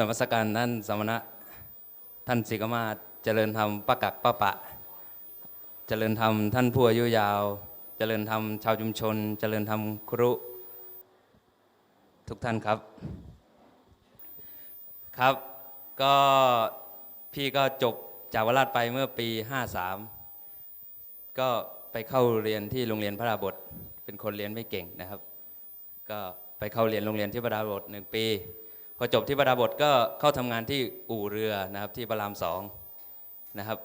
นมัสการท่านสมณะ ท่านสิกมาศเจริญธรรมปะกักปะปะ เจริญธรรมท่านผู้อายุยาว เจริญธรรมชาวชุมชน เจริญธรรมครุ ทุกท่านครับ ครับ ก็พี่ก็จบจากวราชไปเมื่อปี 53 ก็ไปเข้าเรียนที่โรงเรียนพระราบท เป็นคนเรียนไม่เก่งนะครับ ก็ไปเข้าเรียนโรงเรียนที่พระราบทหนึ่งปี พอจบที่พระราบทก็เข้าทำงานที่อู่เรือนะครับที่พระรามสองนะครับ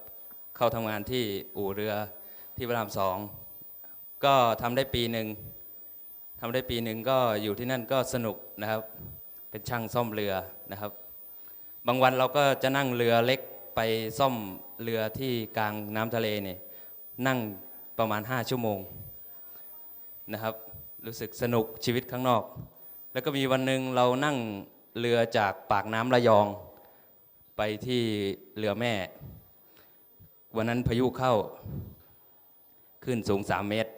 เข้าทำงานที่อู่เรือที่พระรามสองก็ทำได้ปีหนึ่งทำได้ปีหนึ่งก็อยู่ที่นั่นก็สนุกนะครับ เป็นช่างซ่อมเรือนะครับ บางวันเราก็จะนั่งเรือเล็กไปซ่อมเรือที่กลางน้ำทะเลเนี่ยนั่งประมาณ 5 ชั่วโมงนะครับ รู้สึกสนุกชีวิตข้างนอก แล้วก็มีวันหนึ่งเรานั่ง เรือจากปากน้ำระยองไปที่เรือแม่ วันนั้นพายุเข้าขึ้นสูง3เมตร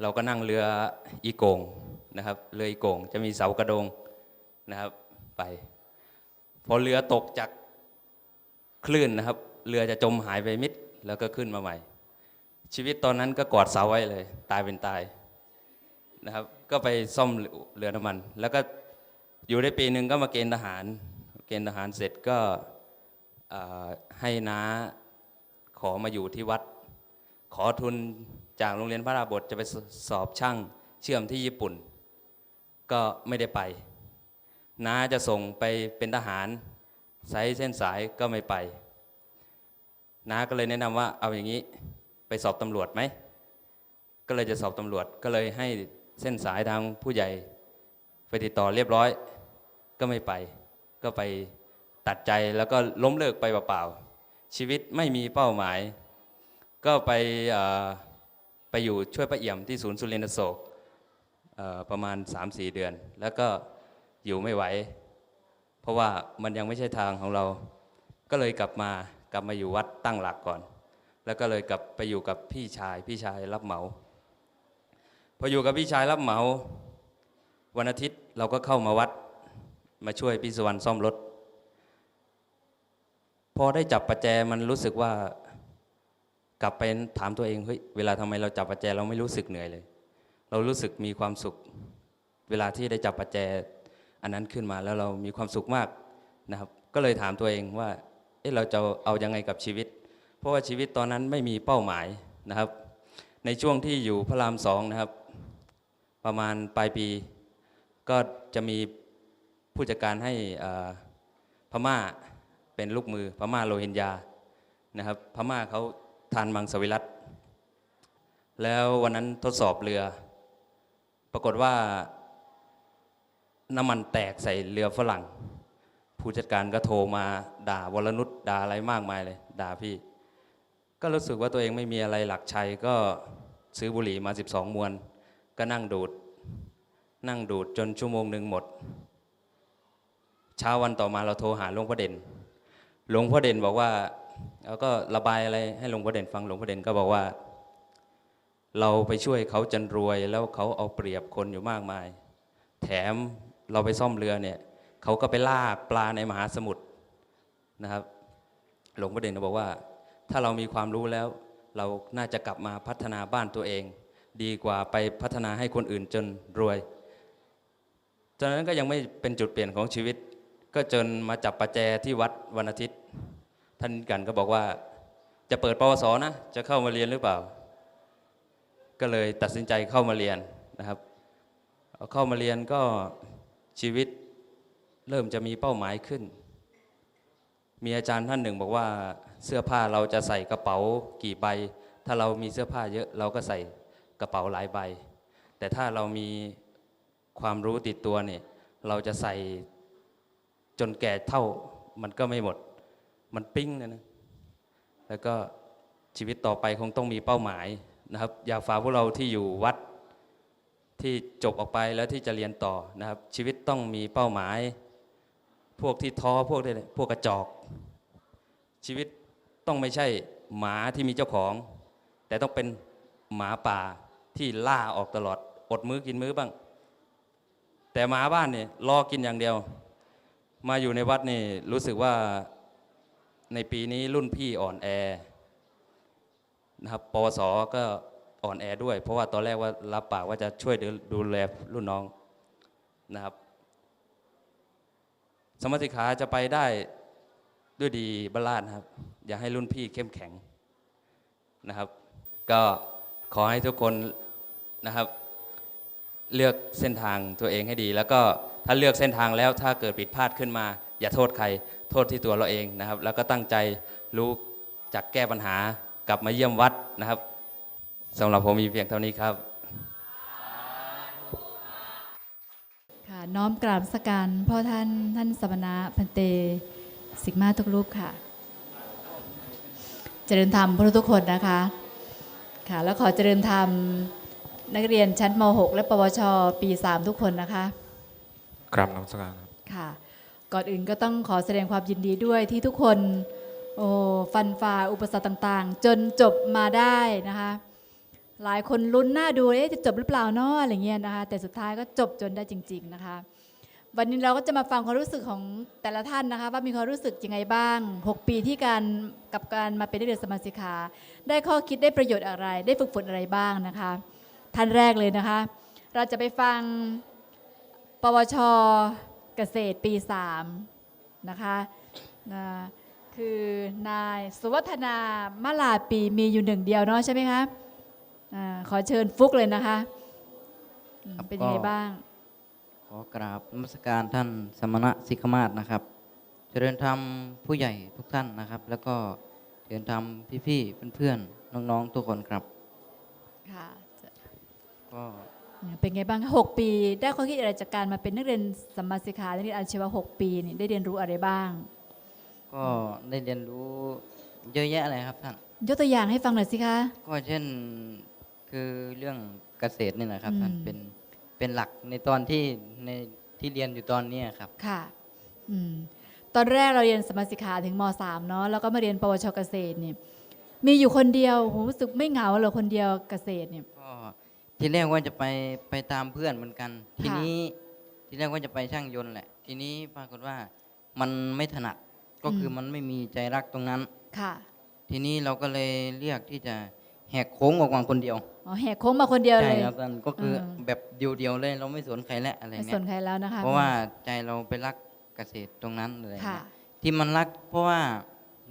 เราก็นั่งเรืออีโกงนะครับ เรืออีโกงจะมีเสากระโดงนะครับไป พอเรือตกจากคลื่นนะครับ เรือจะจมหายไปมิดแล้วก็ขึ้นมาใหม่ ชีวิตตอนนั้นก็กอดเสาไว้เลย ตายเป็นตายนะครับ ก็ไปซ่อมเรือน้ำมัน แล้วก็ อยู่ได้ปีหนึ่งก็มาเกณฑ์ทหาร เกณฑ์ทหารเสร็จก็ให้น้าขอมาอยู่ที่วัด ขอทุนจากโรงเรียนพระราบทจะไปสอบช่างเชื่อมที่ญี่ปุ่น ก็ไม่ได้ไป น้าจะส่งไปเป็นทหารสายเส้นสายก็ไม่ไป น้าก็เลยแนะนำว่าเอาอย่างนี้ไปสอบตำรวจไหม ก็เลยจะสอบตำรวจก็เลยให้เส้นสายทางผู้ใหญ่ไปติดต่อเรียบร้อย ก็ไม่ไป ก็ไปตัดใจแล้วก็ล้มเลิกไปเปล่าๆชีวิตไม่มีเป้าหมาย ก็ไปไปอยู่ช่วยป้าเอี่ยมที่ศูนย์สุรินทรโศกประมาณ 3-4 เดือน แล้วก็อยู่ไม่ไหว เพราะว่ามันยังไม่ใช่ทางของเรา ก็เลยกลับมากลับมาอยู่วัดตั้งหลักก่อน แล้วก็เลยกลับไปอยู่กับพี่ชายพี่ชายรับเหมา พออยู่กับพี่ชายรับเหมา วันอาทิตย์เราก็เข้ามาวัด มาช่วยพี่สุวรรณซ่อมรถ พอได้จับประแจมันรู้สึกว่ากลับไปถามตัวเองเฮ้ยเวลาทำไมเราจับประแจเราไม่รู้สึกเหนื่อยเลย เรารู้สึกมีความสุข เวลาที่ได้จับประแจ อันนั้นขึ้นมาแล้วเรามีความสุขมากนะครับ ก็เลยถามตัวเองว่าเอ๊ะเราจะเอายังไงกับชีวิต เพราะว่าชีวิตตอนนั้นไม่มีเป้าหมายนะครับ ในช่วงที่อยู่พระรามสองนะครับ ประมาณปลายปี ก็จะมี ผู้จัดการให้พม่าเป็นลูกมือพม่าโรฮิงญานะครับพม่าเขาทานมังสวิรัตแล้ววันนั้นทดสอบเรือ ปรากฏว่าน้ำมันแตกใส่เรือฝรั่ง ผู้จัดการก็โทรมาด่าวรนุชด่าอะไรมากมายเลย ด่าพี่ ก็รู้สึกว่าตัวเองไม่มีอะไรหลักชัยก็ซื้อบุหรี่มา 12 มวน ก็นั่งดูด นั่งดูดจนชั่วโมงหนึ่งหมด เช้าวันต่อมาเราโทรหาหลวงพ่อเด่น หลวงพ่อเด่นบอกว่าเราก็ระบายอะไรให้หลวงพ่อเด่นฟังหลวงพ่อเด่นก็บอกว่า เราไปช่วยเขาจนรวยแล้วเขาเอาเปรียบคนอยู่มากมาย แถมเราไปซ่อมเรือเนี่ยเขาก็ไปลากปลาในมหาสมุทรนะครับ หลวงพ่อเด่นก็บอกว่า ถ้าเรามีความรู้แล้ว เราน่าจะกลับมาพัฒนาบ้านตัวเอง ดีกว่าไปพัฒนาให้คนอื่นจนรวยจากนั้นก็ยังไม่เป็นจุดเปลี่ยนของชีวิต ก็จนมาจับประแจที่วัดวันอาทิตย์ ท่านกันก็บอกว่า จะเปิดปวสนะ จะเข้ามาเรียนหรือเปล่า ก็เลยตัดสินใจเข้ามาเรียนนะครับเอาเข้ามาเรียนก็ชีวิตเริ่มจะมีเป้าหมายขึ้น มีอาจารย์ท่านหนึ่งบอกว่าเสื้อผ้าเราจะใส่กระเป๋ากี่ใบ ถ้าเรามีเสื้อผ้าเยอะเราก็ใส่กระเป๋าหลายใบ แต่ถ้าเรามีความรู้ติดตัวเนี่ยเราจะใส่ จนแก่เท่ามันก็ไม่หมด มันปิ้งนะนะแล้วก็ชีวิตต่อไปคงต้องมีเป้าหมายนะครับ อยากฝากพวกเราที่อยู่วัดที่จบออกไปแล้วที่จะเรียนต่อนะครับ ชีวิตต้องมีเป้าหมาย พวกที่ท้อพวกที่พวกกระจอก ชีวิตต้องไม่ใช่หมาที่มีเจ้าของ แต่ต้องเป็นหมาป่าที่ล่าออกตลอด อดมื้อกินมื้อบ้าง แต่หมาบ้านเนี่ยรอกินอย่างเดียว มาอยู่ในวัดนี่รู้สึกว่าในปีนี้รุ่นพี่อ่อนแอนะครับปวสก็อ่อนแอด้วย เพราะว่าตอนแรกว่ารับปากว่าจะช่วยดูแลรุ่นน้องนะครับ สมมติขาจะไปได้ด้วยดีบรรลาดครับ อย่าให้รุ่นพี่เข้มแข็งนะครับ ก็ขอให้ทุกคนนะครับ เลือกเส้นทางตัวเองให้ดี แล้วก็ถ้าเลือกเส้นทางแล้วถ้าเกิดผิดพลาดขึ้นมา อย่าโทษใคร โทษที่ตัวเราเองนะครับ แล้วก็ตั้งใจรู้จักแก้ปัญหากลับมาเยี่ยมวัดนะครับสำหรับผมมีเพียงเท่านี้ครับค่ะน้อมกราบนมัสการพ่อท่านท่านสมณะพันเตสิกมาทุกรูปค่ะ เจริญธรรมพราทุกคนนะคะค่ะแล้วขอเจริญธรรม นักเรียนชั้นม .6 และปวช ปี 3 ทุกคนนะคะกราบน้ำสการครับค่ะ ก่อนอื่นก็ต้องขอแสดงความยินดีด้วยที่ทุกคนโอ้ฟันฝ่าอุปสรรคต่างๆ จนจบมาได้นะคะ หลายคนลุ้นหน้าดูเอ๊ะจะจบหรือเปล่าเนาะอะไรเงี้ยนะคะ แต่สุดท้ายก็จบจนได้จริง ๆ นะคะ วันนี้เราก็จะมาฟังความรู้สึกของแต่ละท่านนะคะ ว่ามีความรู้สึกยังไงบ้าง 6 ปีที่การกับการมาเป็นนักเรียนสมาชิกาได้ข้อคิดได้ประโยชน์อะไร ได้ฝึกฝนอะไรบ้างนะคะ ท่านแรกเลยนะคะ เราจะไปฟังปวชเกษตรปี3นะคะนะคือนายสุวัฒนามลาปีมีอยู่หนึ่งเดียวเนาะใช่ไหมคะอาขอเชิญฟุกเลยนะคะอืมครับเป็นยังไงก็บ้าง ขอกราบนมัสการท่านสมณะสิกขมาศนะครับ เจริญธรรมผู้ใหญ่ทุกท่านนะครับ แล้วก็เจริญธรรมพี่ๆเพื่อนๆน้องๆทุกคนครับค่ะจะ ก็เป็นไงบ้างคะหกปี ได้ข้อคิดอะไรจากการมาเป็นนักเรียนสัมมาสิกขานักเรียนอาชีวะหกปีนี่ได้เรียนรู้อะไรบ้าง ก็ได้เรียนรู้เยอะแยะเลยครับท่านยกตัวอย่างให้ฟังหน่อยสิคะ ก็เช่นคือเรื่องเกษตรนี่แหละครับท่านอืมเป็นเป็นหลักในตอนที่ในที่เรียนอยู่ตอนเนี้ยครับค่ะอืมตอนแรกเราเรียนสมมาสิกขาถึงม .3 เนาะแล้วก็มาเรียนปวชเกษตรเนี่ยมีอยู่คนเดียวผมรู้สึกไม่เหงาเลยคนเดียวเกษตรเนี่ยก็ ทีแรกว่าจะไปไปตามเพื่อนเหมือนกัน ทีค่ะนี้ทีแรกว่าจะไปช่างยนต์แหละ ทีนี้ปรากฏว่ามันไม่ถนัดก็คือมันไม่มีใจรักตรงนั้นค่ะ ทีนี้เราก็เลยเรียกที่จะแหกโค้งออกมาคนเดียวอ๋อแหกโค้งมาคนเดียวใช่เลยครับท่านก็คือเออแบบเดียวๆเลยเราไม่สนใครแล้วอะไรไม่สเงี้นยใครแล้วนะคะเพราะว่าใจเราไปรักเกษตรตรงนั้นเลยค่ะที่มันรักเพราะว่า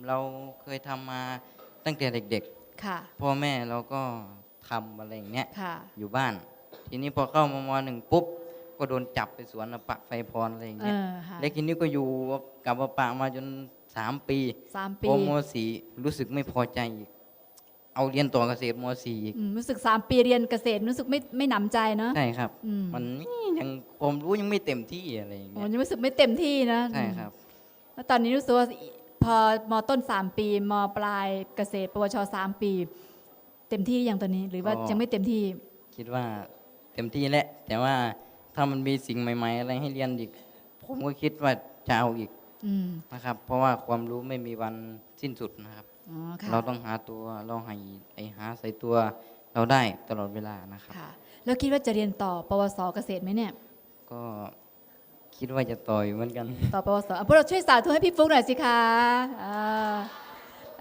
เราเคยทำมาตั้งแต่เด็กค่ะๆพ่อแม่เราก็ ทำอะไรอย่างเงี้ยค่ะ อยู่บ้าน ทีนี้พอเข้ามามหนึ่งปุ๊บ ก็โดนจับไปสวนปะไฟพรอะไรอย่างเอเงี้ยอค่ะ แล้วทีนี้ก็อยู่กับปะปะมาจนสามปีสามพปีอมสี่รู้สึกไม่พอใจอีกเอาเรียนต่อเกษตรมสี่อีกอืมรู้สึกสามปีเรียนเกษตรรู้สึกไม่ไม่หนำใจเนาะ ใช่ครับ อืม มันยังความรู้ยังไม่เต็มที่อะไรอย่างโอ้เงี้ยยังรู้สึกไม่เต็มที่นะใช่ครับ แล้วตอนนี้รู้สึกว่าพอมต้นสามปีมปลายเกษตรปวชสามปี เต็มที่อย่างตอนนี้ หรือว่าก็ยังไม่เต็มที่ คิดว่าเต็มที่แล้วแต่ว่าถ้ามันมีสิ่งใหม่ๆ อะไรให้เรียนอีก ผมก็คิดว่าจะเอาอีกอืมนะครับ เพราะว่าความรู้ไม่มีวันสิ้นสุดนะครับ อ๋อค่ะเราต้องหาตัวเราให้ไอหาใส่ตัวเราได้ตลอดเวลานะครับ ค่ะ แล้วคิดว่าจะเรียนต่อปวสเกษตรไหมเนี่ย ก็คิดว่าจะต่อยเหมือนกัน ต่อปวสอะพวกเราช่วยสาธุให้พี่ฟุกหน่อยสิคะอ่า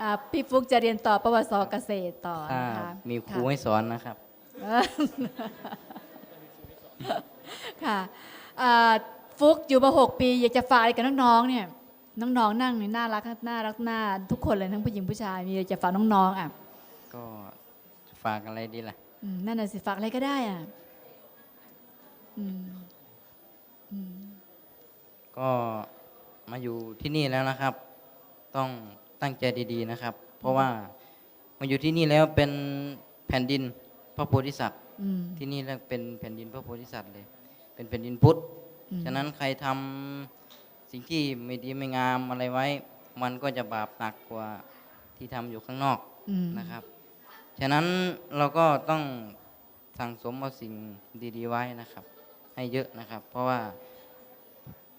อ่าพี่ฟุกจะเรียนต่อปวสเกษตรต่อถ้านะคะมีครูะให้สอนนะครับค่ะอ่าฟุกอยู่มาหกปี อยากจะฝากอะไรกับน้องๆเนี่ย น้องๆนั่งนี่น่ารักน่ารักน่าทุกคนเลยทั้งผู้หญิงผู้ชายมีอะไรจะฝากน้องๆอะก็ฝากอะไรดีล่ะ อืมนั่นน่ะสิฝากอะไรก็ได้อะอืมอืมก็มาอยู่ที่นี่แล้วนะครับ ต้อง ตั้งใจดีๆนะครับ เพราะว่ามาอยู่ที่นี่แล้วเป็นแผ่นดินพระโพธิสัตว์อืมที่นี่แล้วเป็นแผ่นดินพระโพธิสัตว์เลย เป็นแผ่นดินพุทธ อืมฉะนั้นใครทำสิ่งที่ไม่ดีไม่งามอะไรไว้ มันก็จะบาปหนักกว่าที่ทำอยู่ข้างนอกอืมนะครับ ฉะนั้นเราก็ต้องสั่งสมเอาสิ่งดี ๆ ไว้นะครับ ให้เยอะนะครับ เพราะว่า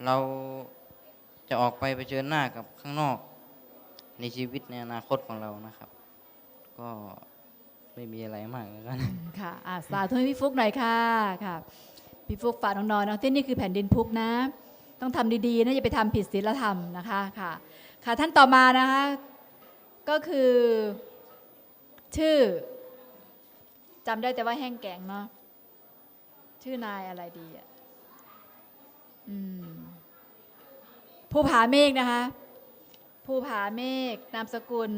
เราจะออกไปเผชิญหน้ากับข้างนอก ในชีวิตในอนาคตของเรานะครับ ก็ไม่มีอะไรมากแล้วกันค่ะอะสาธุให้พี่ฟุกหน่อยค่ะค่ะพี่ฟุกฝากน้องๆนะที่นี่คือแผ่นดินพุกนะ ต้องทำดีๆนะอย่าไปทำผิดศีลธรรมนะคะค่ะ ค่ะท่านต่อมานะคะ ก็คือ ชื่อจำได้แต่ว่าแห้งแกงเนาะชื่อนายอะไรดีอะอืมภูผาเมฆนะคะ ภูผาเมฆนามสกุล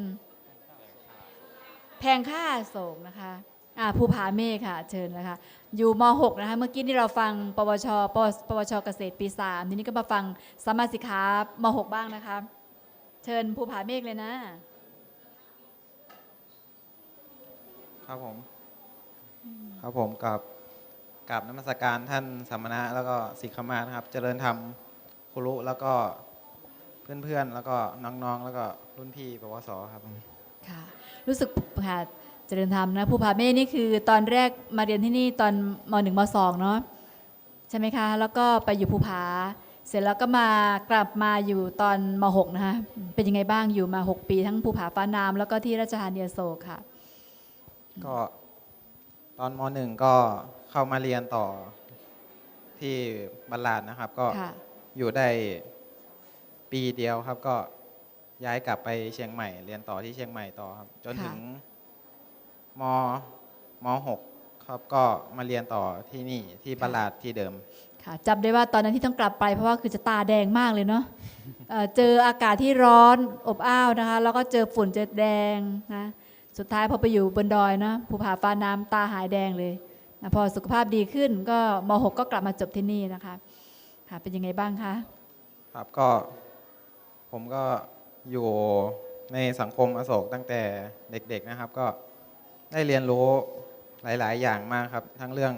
แพงค่าโศกนะคะอ่าภูผาเมฆค่ะ เชิญนะคะ อยู่ม .6 นะคะ เมื่อกี้ที่เราฟังปวชปวปวชเกษตรปี 3 ทีนี้ก็มาฟังสมมาสิกขามหกบ้างนะคะ เชิญภูผาเมฆเลยนะ ครับผม ครับผมกับกับนมัสการท่านสัมมณะแล้วก็สิกขมานะครับ เจริญธรรมครูรุแล้วก็ เพื่อนๆ แล้วก็น้องๆ แล้วก็รุ่นพี่ปวสครับผมค่ะ รู้สึกค่ะเจริญธรรมนะภูผาเมฆนี่คือตอนแรกมาเรียนที่นี่ตอนม .1 ม .2 เนาะใช่ไหมคะ แล้วก็ไปอยู่ภูผา เสร็จแล้วก็มากลับมาอยู่ตอนม .6 นะคะเป็นยังไงบ้างอยู่มา 6 ปี ทั้งภูผาฟ้านามแล้วก็ที่ราชธานีอโศกค่ะ ก็ตอนมหนึ่งก็เข้ามาเรียนต่อที่บัลลาดนะครับ ก็ค่ะอยู่ได้ ปีเดียวครับก็ย้ายกลับไปเชียงใหม่ เรียนต่อที่เชียงใหม่ต่อครับ จนค่ะถึงมมหกครับก็มาเรียนต่อที่นี่ที่บัลลาดที่เดิม ค่ะจำได้ว่าตอนนั้นที่ต้องกลับไปเพราะว่าคือจะตาแดงมากเลยเนาะเอ่อเจออากาศที่ร้อนอบอ้าวนะคะ แล้วก็เจอฝุ่นเจอแดงนะสุดท้ายพอไปอยู่บนดอยนะภูผาฟ้าน้ำตาหายแดงเลยนะพอสุขภาพดีขึ้นก็ม .6 ก็กลับมาจบที่นี่นะคะค่ะเป็นยังไงบ้างคะครับก็ ผมก็อยู่ในสังคมอโศกตั้งแต่เด็กๆนะครับ ก็ได้เรียนรู้หลาย ๆ อย่างมากครับ ทั้งเรื่อง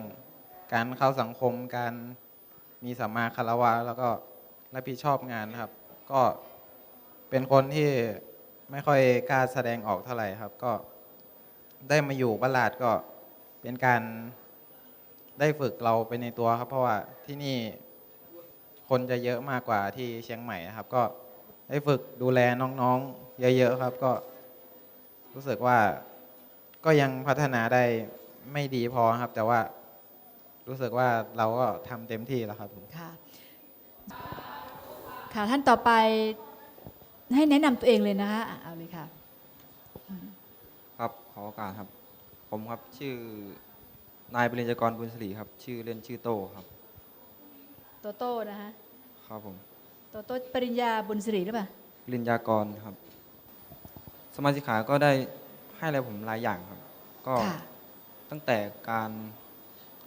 การเข้าสังคมการมีสัมมาคารวะแล้วก็รับผิดชอบงานครับ ก็เป็นคนที่ไม่ค่อยกล้าแสดงออกเท่าไหร่ครับ ก็ได้มาอยู่บ้านลาดก็เป็นการได้ฝึกเราไปในตัวครับ เพราะว่าที่นี่คนจะเยอะมากกว่าที่เชียงใหม่นะครับ ก็ ได้ฝึกดูแลน้องๆ เยอะๆครับก็รู้สึกว่าก็ยังพัฒนาได้ไม่ดีพอครับ แต่ว่ารู้สึกว่าเราก็ทำเต็มที่แล้วครับผมค่ะค่ะท่านต่อไปให้แนะนำตัวเองเลยนะคะอะเอาเลยค่ะ ครับขอโอกาสครับ ผมครับชื่อนายปริญญากรบุญศรีครับ ชื่อเล่นชื่อโต้ครับ โตโต้นะคะ ครับผม โตโต้ปริญญาบุญสิริหรือเปล่าปริญญากรครับ สมาชิกขาก็ได้ให้อะไรผมหลายอย่างครับ ก็ค่ะตั้งแต่การ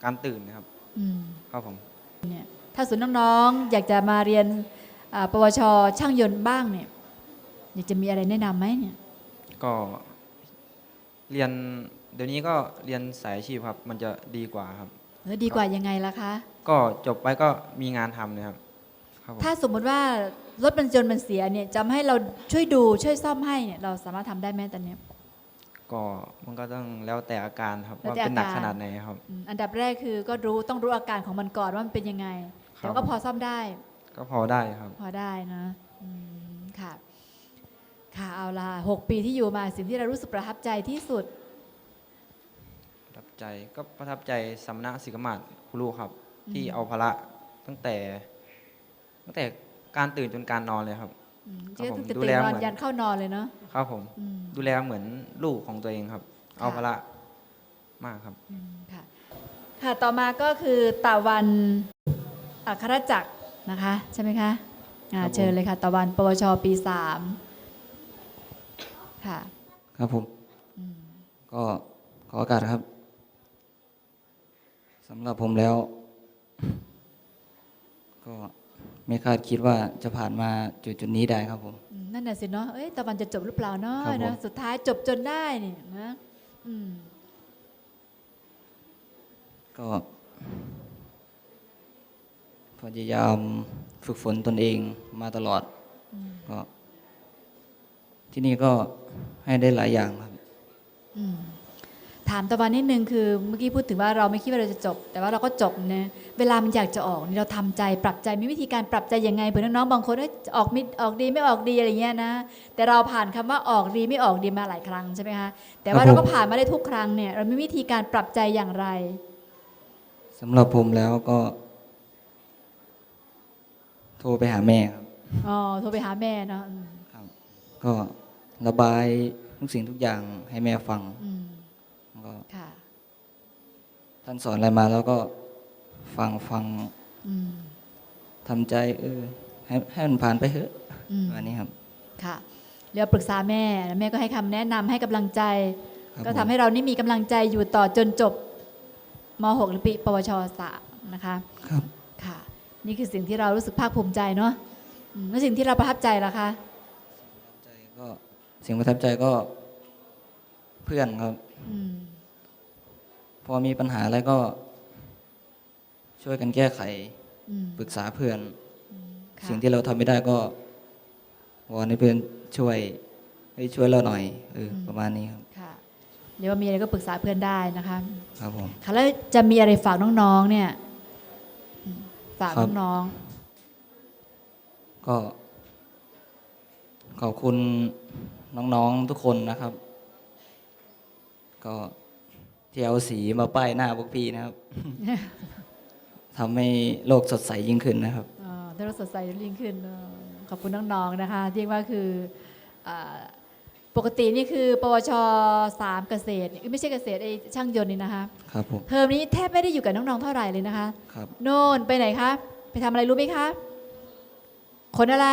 การตื่นนะครับ อืมครับผมเนี่ยถ้าส่วนน้องๆ อยากจะมาเรียนอ่าปวชช่างยนต์บ้างเนี่ยอยากจะมีอะไรแนะนำไหมเนี่ย ก็เรียนเดี๋ยวนี้ก็เรียนสายอาชีพครับ มันจะดีกว่าครับเออดีกว่ายังไงล่ะคะ ก็จบไปก็มีงานทำเลยครับครับผม ถ้าสมมติว่ารถมันยนต์มันเสียเนี่ยจำให้เราช่วยดูช่วยซ่อมให้เนี่ยเราสามารถทำได้ไหมตอนเนี้ยก็มันก็ต้องแล้วแต่อาการครับแล้วว่าแต่เป็นหนักอาการขนาดไหนครับอืมอันดับแรกคือก็รู้ต้องรู้อาการของมันก่อนว่ามันเป็นยังไงครับแต่ว่าก็พอซ่อมได้ ก็พอได้ครับ พอได้นะอืมค่ะค่ะเอาล่ะหกปีที่อยู่มาสิ่งที่เรารู้สึกประทับใจที่สุด ประทับใจก็ประทับใจสำนักศิกมาศครูครับอืมที่เอาภาระตั้งแต่ ตั้งแต่การตื่นจนการนอนเลยครับอืมครับเจ๊ผมตั้งแต่ดูตื่แลนนอนเหมือนยันเข้านอนเลยเนาะครับผมอืมดูแลเหมือนลูกของตัวเองครับ เอาค่ะภาระมากครับอืมค่ะค่ะต่อมาก็คือตะวันอัครจักรนะคะ ใช่ไหมคะอ่าครับผมเชิญเลยค่ะตะวันปวชปีสามค่ะ ครับผมอืมก็ขอโอกาสครับสำหรับผมแล้ว ก็ ไม่คาดคิดว่าจะผ่านมาจุดจุดๆนี้ได้ครับผมอืมนั่นน่ะสิเนาะเอ้ยตะวันจะจบหรือเปล่าเนาะครับผม นะสุดท้ายจบจนได้นี่นะอืมก็พยายามฝึกฝนตนเองมาตลอดอืมก็ที่นี่ก็ให้ได้หลายอย่างครับ อืม ถามตะวันนิดนึงคือเมื่อกี้พูดถึงว่าเราไม่คิดว่าเราจะจบ แต่ว่าเราก็จบนะเวลามันอยากจะออกนี่เราทำใจปรับใจมีวิธีการปรับใจยังไงเผื่อน้องๆบางคนเอ้ยออกมิดออกดีไม่ออกดีอะไรเงี้ยนะ แต่เราผ่านคำว่าออกดีไม่ออกดีมาหลายครั้งใช่ไหมคะแต่ว่าครับเราผมก็ผ่านมาได้ทุกครั้งเนี่ย เรามีวิธีการปรับใจอย่างไรสำหรับผมแล้วก็ทโทรไปหาแม่ครับอ๋อโทรไปหาแม่เนาะอืมครับ ก็ระบายทุกสิ่งทุกอย่างให้แม่ฟังอืมแล้ว ก็ค่ะท่านสอนอะไรมาแล้วก็ฟังฟังอืมทำใจ เออให้ให้มันผ่านไปเถอะอืมวันนี้ครับ ค่ะเรียกปรึกษาแม่แล้วแม่ก็ให้คำแนะนำให้กำลังใจครับก็ทำผมให้เรานี่มีกำลังใจอยู่ต่อจนจบม .6 หรือปีปวชสามนะคะครับค่ะ นี่คือสิ่งที่เรารู้สึกภาคภูมิใจเนาะอืมแล้วสิ่งที่เราประทับใจล่ะคะใจก็สิ่งประทับใจก็เพื่อนครับอืม พอมีปัญหาอะไรก็ ช่วยกันแก้ไข อืมปรึกษาเพื่อน ค่ะสิ่งที่เราทำไม่ได้ก็วอนให้เพื่อนช่วยให้ช่วยเราหน่อยเอออประมาณนี้ครับ ค่ะเรียกว่ามีอะไรก็ปรึกษาเพื่อนได้นะคะ ครับผม ค่ะแล้วจะมีอะไรฝากน้องๆ เนี่ยอืมฝากครับ น้องก็ ขอบคุณน้องๆทุกคนนะครับ ก็ ที่เอาสีมาป้ายหน้าพวกพี่นะครับทำให้โลกสดใสยิ่งขึ้นนะครับๆเอ่อได้รับสดใสยิ่งขึ้นเออขอบคุณน้องๆนะคะเรียกว่าคืออ่าปกตินี่คือปวชสามเกษตร ไม่ใช่เกษตรไอช่างยนต์นี่นะคะครับผมเทอมนี้แทบไม่ได้อยู่กับน้องๆเท่าไหร่เลยนะคะครับโน่นไปไหนคะไปทำอะไรรู้ไหมคะขนอะไร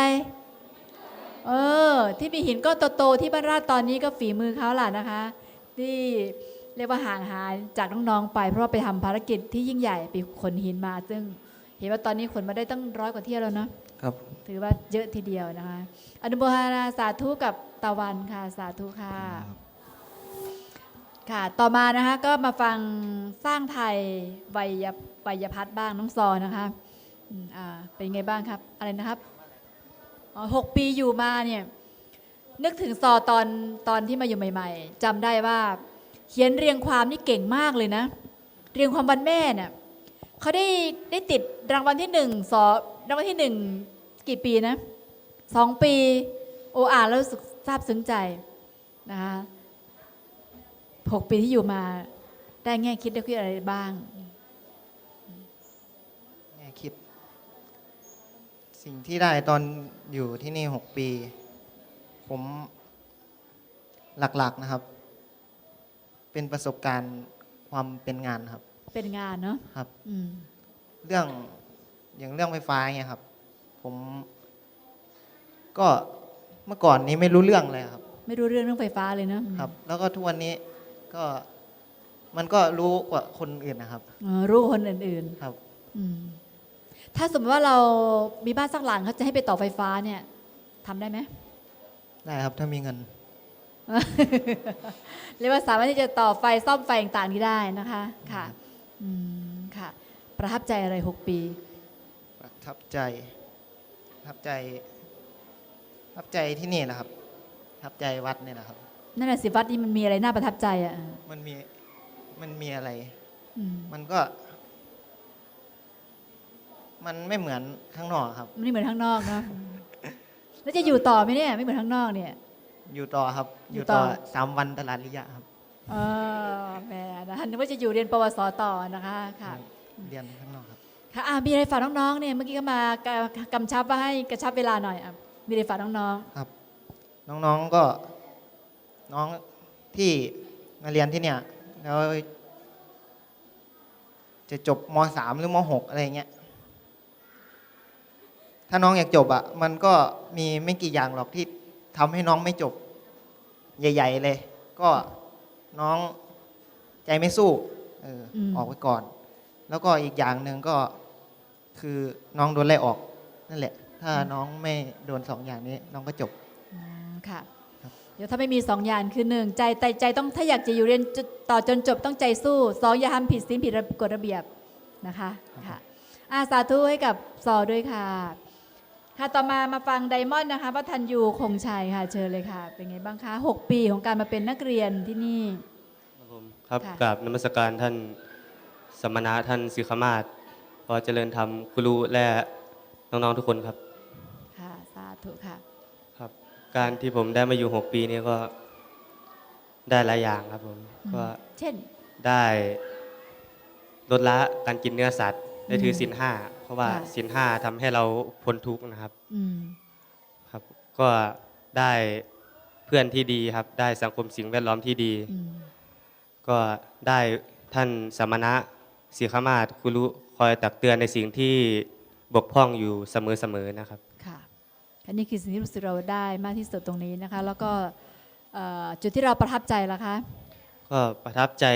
เออ ที่มีหินก้อนโตๆที่บ้านราชตอนนี้ก็ฝีมือเขาล่ะนะคะ ที่ เรียกว่าห่างหายจากน้องๆไป เพราะว่าไปทำภารกิจที่ยิ่งใหญ่ไปขนหินมา ซึ่งเห็นว่าตอนนี้ขนมาได้ตั้งร้อยกว่าเที่ยวแล้วเนาะครับถือว่าเยอะทีเดียวนะคะ อนุโมทนาสาธุกับตะวันค่ะสาธุค่ะค่ะ ต่อมานะคะก็มาฟังสร้างไทยวัยวัยพัฒน์บ้างน้องซอนะคะอืมอ่าเป็นไงบ้างครับ อะไรนะครับอ๋อหกปีอยู่มาเนี่ยนึกถึงซอตอนตอนที่มาอยู่ใหม่ ๆจำได้ว่า เขียนเรียงความนี่เก่งมากเลยนะ เรียงความวันแม่เนี่ยเขาได้ได้ติดรางวัลที่หนึ่งสอรางวัลที่หนึ่งกี่ปีนะสองปี โออ่านแล้วรู้สึกซาบซึ้งใจนะคะหกปีที่อยู่มาได้แง่คิดได้คิดอะไรบ้าง แง่คิด สิ่งที่ได้ตอนอยู่ที่นี่หกปี ผมหลักๆนะครับ เป็นประสบการณ์ความเป็นงานครับ เป็นงานเนาะครับ อืม เรื่องอย่างเรื่องไฟฟ้าเนี่ยครับ ผม ก็เมื่อก่อนนี้ไม่รู้เรื่องเลยครับ ไม่รู้เรื่องเรื่องไฟฟ้าเลยเนาะครับ แล้วก็ทุกวันนี้ก็มันก็รู้กว่าคนอื่นนะครับเออรู้คนอื่นครับๆอืม ถ้าสมมติว่าเรามีบ้านสักหลังเขาจะให้ไปต่อไฟฟ้าเนี่ยทำได้ไหมได้ครับถ้ามีเงิน เรียกว่าสามารถที่จะต่อไฟซ่อมไฟต่างๆนี้ได้นะคะค่ะอืมค่ะ ประทับใจอะไรหกปี ประทับใจประทับใจประทับใจที่นี่แหละครับประทับใจวัดเนี่ยแหละครับ นั่นแหละสิวัดนี่มันมีอะไรน่าประทับใจอะมันมีมันมีอะไร อืมมันก็ มันไม่เหมือนข้างนอกครับ มันไม่เหมือนข้างนอกเนาะแล้วจะอยู่ต่อไหมเนี่ยไม่เหมือนข้างนอกเนี่ย อยู่ต่อครับออยู่ยู่ต่ต่ออสามวันตลาดริยะครับเออแหมนะคะนึกว่าจะอยู่เรียนปวสต่อนะคะค่ะเรียนข้างนอกครับ ค่ะอะมีอะไรฝากน้องๆเนี่ยเมื่อกี้ก็มากกำชับว่าให้กระชับเวลาหน่อยอะมีอะไรฝากน้องครับ น้องๆก็ น้องที่มาเรียนที่เนี่ย แล้ว จะจบมสามหรือมหกอะไรเงี้ย ถ้าน้องอยากจบอะ มันก็มีไม่กี่อย่างหรอกที่ทำให้น้องไม่จบ ใหญ่ ๆ เลย ก็น้องใจไม่สู้เอออออกไปก่อน แล้วก็อีกอย่างหนึ่งก็คือน้องโดนไล่ออก นั่นแหละ ถ้าน้องไม่โดนสองอย่างนี้ น้องก็จบๆอืมค่ะ ครับ เดี๋ยวถ้าไม่มีสองอย่างคือหนึ่งใจใจใจต้องถ้าอยากจะอยู่เรียนจนต่อจนจบต้องใจสู้สองอย่าทำผิดศีลผิดกฎระเบียบนะคะค่ะอาสาธุให้กับซอด้วยค่ะ ค่ะต่อมามาฟังไดมอนด์นะคะวัฒนยูคงชัยค่ะเชิญเลยค่ะ เป็นไงบ้างคะหกปีของการมาเป็นนักเรียนที่นี่ ครับผมครับค่ะกับนมัสการท่านสมณะท่านสิกขมาศพอเจริญธรรมครูและน้องๆทุกคนครับ ค่ะ สาธุค่ะ ครับ การที่ผมได้มาอยู่ 6 ปีนี้ก็ได้หลายอย่างครับผมอืม ก็เช่น ได้ลดละการกินเนื้อสัตว์ ได้ถือมศีลห้าข้อ ราะว่าค่ะศีลห้าทำให้เราพ้นทุกข์นะครับอืมครับ ก็ได้เพื่อนที่ดีครับ ได้สังคมสิ่งแวดล้อมที่ดี อืมก็ได้ท่านสมณะสีขมาศคุรุคอยตักเตือนในสิ่งที่บกพร่องอยู่เสมอๆนะครับ ค่ะอันนี้คือสิ่งที่รู้สึกเราได้มากที่สุดตรงนี้นะคะ แล้วก็เอ่อจุดที่เราประทับใจล่ะคะ ก็ประทับใจ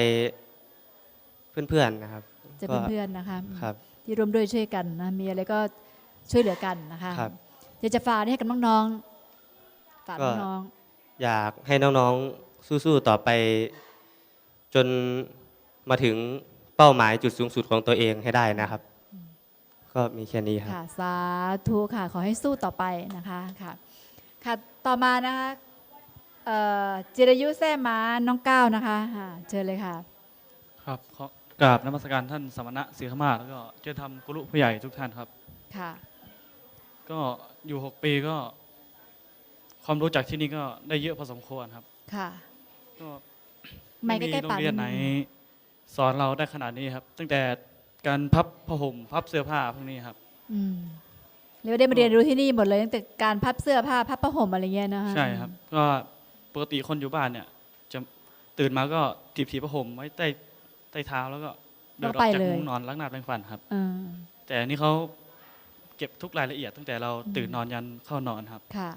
เพื่อนๆนะครับ จะก็ เพื่อนๆนะคะ ครับ ที่ร่วมด้วยช่วยกันนะมีอะไรก็ช่วยเหลือกันนะคะครับ อยากจะฝากให้กับน้องๆฝากก็น้องอยากให้น้องๆสู้ๆต่อไป จนมาถึงเป้าหมายจุดสูงสุดของตัวเองให้ได้นะครับ ก็มีแค่นี้ๆครับค่ะสาธุค่ะขอให้สู้ต่อไปนะคะค่ะค่ะต่อมานะคะเอ่อจิรายุแซ่มาน้องก้าวนะคะอ่าเชิญเลยค่ะ ครับขอ กราบนมัสการท่านสมณะศรีขมาศแล้วก็เจริญธรรมกุลุผู้ใหญ่ทุกท่านครับ ค่ะ ก็อยู่6ปีก็ ความรู้จากที่นี่ก็ได้เยอะพอสมควรครับ ค่ะ ก็ไม่ไม่ใกมีล้โรๆปากงเรียนไหน สอนเราได้ขนาดนี้ครับ ตั้งแต่การพับผ้าห่มพับเสื้อผ้าพวกนี้ครับ อืมเรียกว่าได้มาเรียนรู้ที่นี่หมดเลยตั้งแต่การพับเสื้อผ้าพับผ้าห่มอะไรเงี้ยนะคะใช่ครับ ก็ปกติคนอยู่บ้านเนี่ย จะตื่นมาก็ถีบถีบผ้าห่มไว้ใต้ ใต้เท้าแล้วก็เดินออกจากมุ้งนอนล้างหน้าแปรงฟันครับเออแต่อันนี้เขาเก็บทุกรายละเอียดตั้งแต่เราตื่นนอนยันเข้านอนครับ ค่ะ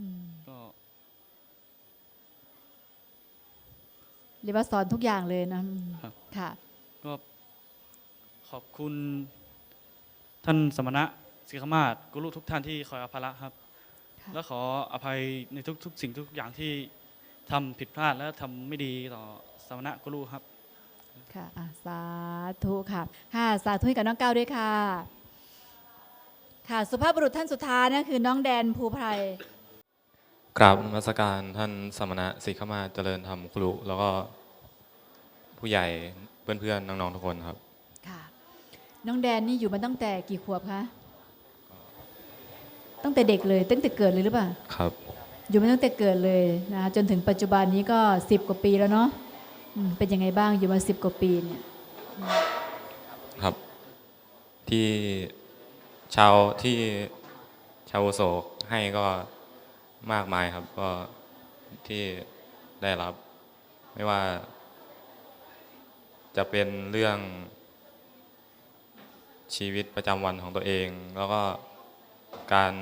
อืมก็เรียกว่าสอนทุกอย่างเลยนะอืมครับค่ะ ก็ขอบคุณ ท่านสมณะศิขมาศกุลุทุกท่านที่คอยอภาระครับค่ะและขออภัยในทุก ๆ สิ่งทุกอย่างที่ทำผิดพลาดและทำไม่ดีต่อสมณะกุลุครับ ค่ะอะสาธุค่ะค่ะสาธุให้กับน้องก้าวด้วยค่ะ ค่ะสุภาพบุรุษท่านสุดท้ายนะคือน้องแดนภูไพรกราบนมัสการท่านสมณะสิกขมาเจริญธรรมครูแล้วก็ผู้ใหญ่เพื่อนๆน้องๆทุกคนครับ ค่ะ น้องแดนนี่อยู่มาตั้งแต่กี่ขวบคะตั้งแต่เด็กเลยตั้งแต่เกิดเลยหรือเปล่าครับ อยู่มาตั้งแต่เกิดเลยนะคะจนถึงปัจจุบันนี้ก็สิบกว่าปีแล้วเนาะอืม เป็นยังไงบ้างอยู่มาสิบกว่าปีเนี่ย ครับ ที่ชาวที่ชาวโศกให้ก็มากมายครับ ก็ที่ได้รับ ไม่ว่า จะเป็นเรื่องชีวิตประจำวันของตัวเอง แล้วก็การ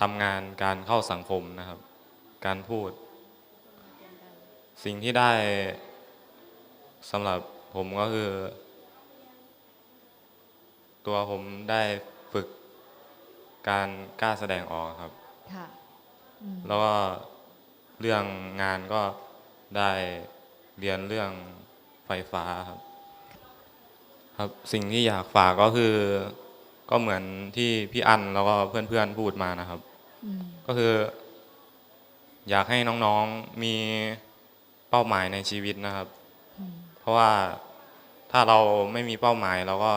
ทำงานการเข้าสังคมนะครับ การพูด สิ่งที่ได้สำหรับผมก็คือ ตัวผมได้ฝึกการกล้าแสดงออกครับ ค่ะอืมแล้วก็เรื่องงานก็ได้เรียนเรื่องไฟฟ้าครับ ครับสิ่งที่อยากฝากก็คือ ก็เหมือนที่พี่อันแล้วก็เพื่อนๆพูดมานะครับ อืมก็คือ อยากให้น้องๆมี เป้าหมายในชีวิตนะครับอืมเพราะว่าถ้าเราไม่มีเป้าหมายเราก็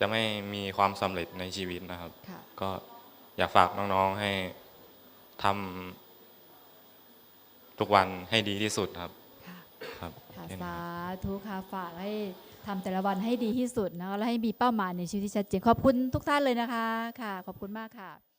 จะไม่มีความสำเร็จในชีวิตนะครับ ค่ะ ก็อยากฝากน้องๆให้ทำทุกวันให้ดีที่สุดครับ ค่ะ ครับค่ะ แค่นี้สาครับ ธุค่ะ ฝากให้ทำแต่ละวันให้ดีที่สุดนะคะและให้มีเป้าหมายในชีวิตที่ชัดเจน ขอบคุณทุกท่านเลยนะคะ ค่ะ ขอบคุณมากค่ะ